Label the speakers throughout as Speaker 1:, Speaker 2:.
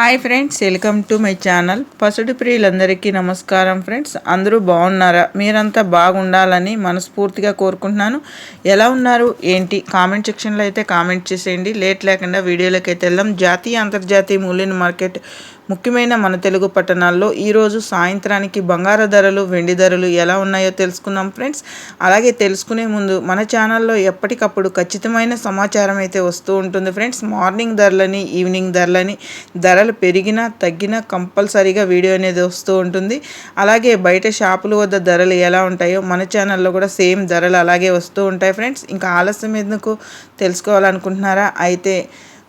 Speaker 1: Hi friends welcome to my channel. పసుడి ప్రియులందరికీ నమస్కారం friends. అందరూ బాగున్నారా? మీరంతా బాగుండాలని మనస్ఫూర్తిగా కోరుకుంటున్నాను. ఎలా ఉన్నారు? ఏంటి? కామెంట్ సెక్షన్లో అయితే కామెంట్ చేసేయండి. లేట్ లేకుండా వీడియోలోకి అయితే వెళ్దాం. జాతీయ అంతర్జాతీయ మూల్యం మార్కెట్ ముఖ్యమైన మన తెలుగు పట్టణాల్లో ఈరోజు సాయంత్రానికి బంగారు ధరలు వెండి ధరలు ఎలా ఉన్నాయో తెలుసుకుందాం ఫ్రెండ్స్. అలాగే తెలుసుకునే ముందు మన ఛానల్లో ఎప్పటికప్పుడు ఖచ్చితమైన సమాచారం అయితే వస్తూ ఉంటుంది ఫ్రెండ్స్. మార్నింగ్ ధరలని ఈవినింగ్ ధరలని ధరలు పెరిగినా తగ్గినా కంపల్సరీగా వీడియో అనేది వస్తూ ఉంటుంది. అలాగే బయట షాపుల వద్ద ధరలు ఎలా ఉంటాయో మన ఛానల్లో కూడా సేమ్ ధరలు అలాగే వస్తూ ఉంటాయి ఫ్రెండ్స్. ఇంకా ఆలస్యం ఎందుకు తెలుసుకోవాలనుకుంటున్నారా? అయితే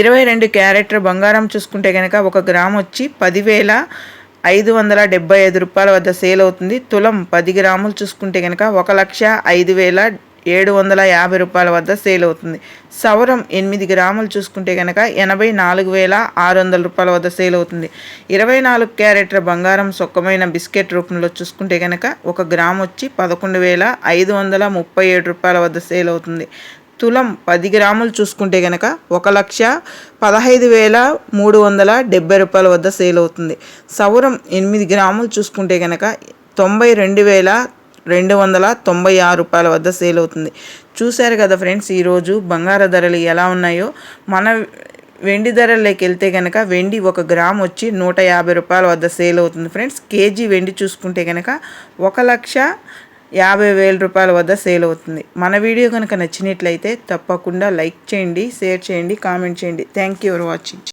Speaker 1: ఇరవై రెండు క్యారెట్ బంగారం చూసుకుంటే కనుక ఒక గ్రామ్ వచ్చి పదివేల ఐదు వందల డెబ్బై ఐదు రూపాయల వద్ద సేల్ అవుతుంది. తులం పది గ్రాములు చూసుకుంటే కనుక ఒక లక్ష ఐదు వేల ఏడు వందల యాభై రూపాయల వద్ద సేల్ అవుతుంది. సవరం ఎనిమిది గ్రాములు చూసుకుంటే కనుక ఎనభై నాలుగు వేల ఆరు వందల రూపాయల వద్ద సేల్ అవుతుంది. ఇరవై నాలుగు క్యారెట్ల బంగారం సొక్కమైన బిస్కెట్ రూపంలో చూసుకుంటే కనుక ఒక గ్రామ్ వచ్చి పదకొండు వేల ఐదు వందల ముప్పై ఏడు రూపాయల వద్ద సేల్ అవుతుంది. తులం పది గ్రాములు చూసుకుంటే కనుక ఒక లక్ష పదహైదు వేల మూడు వందల డెబ్బై రూపాయల వద్ద సేల్ అవుతుంది. సౌరం ఎనిమిది గ్రాములు చూసుకుంటే కనుక తొంభై రెండు వేల రెండు వందల తొంభై ఆరు రూపాయల వద్ద సేల్ అవుతుంది. చూశారు కదా ఫ్రెండ్స్ ఈరోజు బంగార ధరలు ఎలా ఉన్నాయో? మన వెండి ధరల్లోకి వెళ్తే కనుక వెండి ఒక గ్రామ్ వచ్చి నూట యాభై రూపాయల వద్ద సేల్ అవుతుంది. ఫ్రెండ్స్ కేజీ వెండి చూసుకుంటే కనుక ఒక లక్ష యాభై వేల రూపాయల వద్ద సేల్ అవుతుంది. మన వీడియో కనుక నచ్చినట్లయితే తప్పకుండా లైక్ చేయండి షేర్ చేయండి కామెంట్ చేయండి. Thank you for watching